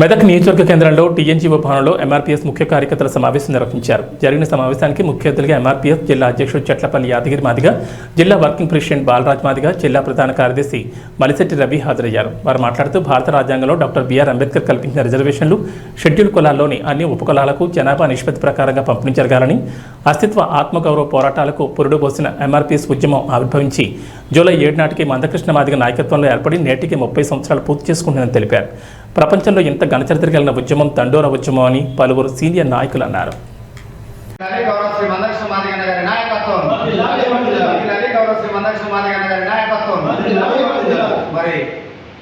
మెదక్ నియోజకవర్గ కేంద్రంలో టీఎన్జీఓ భవనంలో ఎంఆర్పీఎస్ ముఖ్య కార్యకర్తల సమావేశం నిర్వహించారు. జరిగిన సమావేశానికి ముఖ్య అతిథిగా ఎంఆర్పీఎస్ జిల్లా అధ్యక్షుడు చెట్లపల్లి యాదగిరి మాదిగ జిల్లా వర్కింగ్ ప్రెసిడెంట్ బాలరాజ్ మాదిగ జిల్లా ప్రధాన కార్యదర్శి మలిశెట్టి రవి హాజరయ్యారు. వారు మాట్లాడుతూ భారత రాజ్యాంగంలో డాక్టర్ బిఆర్ అంబేద్కర్ కల్పించిన రిజర్వేషన్లు షెడ్యూల్ కులాల్లోని అన్ని ఉపకులాలకు జనాభా నిష్పత్తి ప్రకారంగా పంపిణీ జరగాలని అస్తిత్వ ఆత్మగౌరవ పోరాటాలకు పురుడుబోసిన ఎంఆర్పీఎస్ ఉద్యమం ఆవిర్భవించి జూలై ఏడు నాటికి మందకృష్ణ మాదిగ నాయకత్వంలో ఏర్పడి నేటికి ముప్పై సంవత్సరాలు పూర్తి చేసుకుంటుందని తెలిపారు. ప్రపంచంలో ఇంత ఘనచరిత్ర కలిగిన ఉద్యమం తండోర ఉద్యమం అని పలువురు సీనియర్ నాయకులు అన్నారు. గారి నాయకత్వం.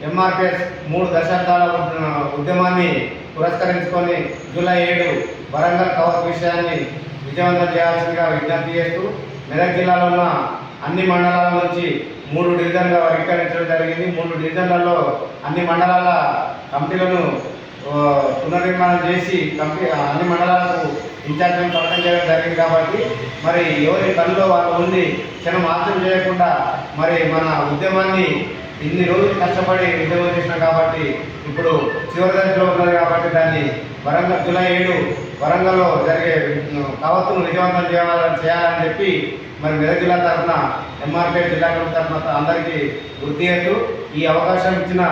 ఎంఆర్పిఎస్ మూడు దశాబ్దాల ఉద్యమాన్ని పురస్కరించుకొని జూలై ఏడు వరంగల్ కవర్ విషయాన్ని విజయవంతం చేయాల్సిందిగా విజ్ఞప్తి చేస్తూ మెదక్ జిల్లాలో ఉన్న అన్ని మండలాల నుంచి మూడు డివిజన్గా వర్గీకరించడం జరిగింది. మూడు డివిజన్లలో అన్ని మండలాల కమిటీలను పునర్నిర్మాణం చేసి కంపెనీ అన్ని మండలాలకు ఇన్ఛార్జ్లను ప్రకటన చేయడం జరిగింది కాబట్టి మరి ఎవరి పనిలో వాళ్ళు ఉండి క్షణం ఆలస్యం చేయకుండా మరి మన ఉద్యమాన్ని ఇన్ని రోజులు కష్టపడి ఉద్యోగం చేసినాం కాబట్టి ఇప్పుడు చివరి దశలో ఉన్నది కాబట్టి దాన్ని వరంగల్ జూలై ఏడు వరంగల్లో జరిగే కవత్తును విజయవంతం చేయాలని చేయాలని చెప్పి మరి మెదక్ జిల్లా తరఫున ఎంఆర్పీ జిల్లా కమిటీ తరఫున అందరికీ వృద్ధి చేస్తూ ఈ అవకాశం ఇచ్చిన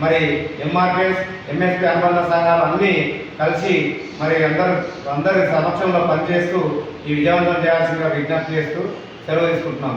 మరి ఎంఆర్పిఎస్ ఎంఎస్పీ అనుబంధ సంఘాలు అన్నీ కలిసి మరి అందరు అందరి సమక్షంలో పనిచేస్తూ ఈ విజయవంతం చేయాల్సిందిగా విజ్ఞప్తి చేస్తూ సెలవు తీసుకుంటున్నాం.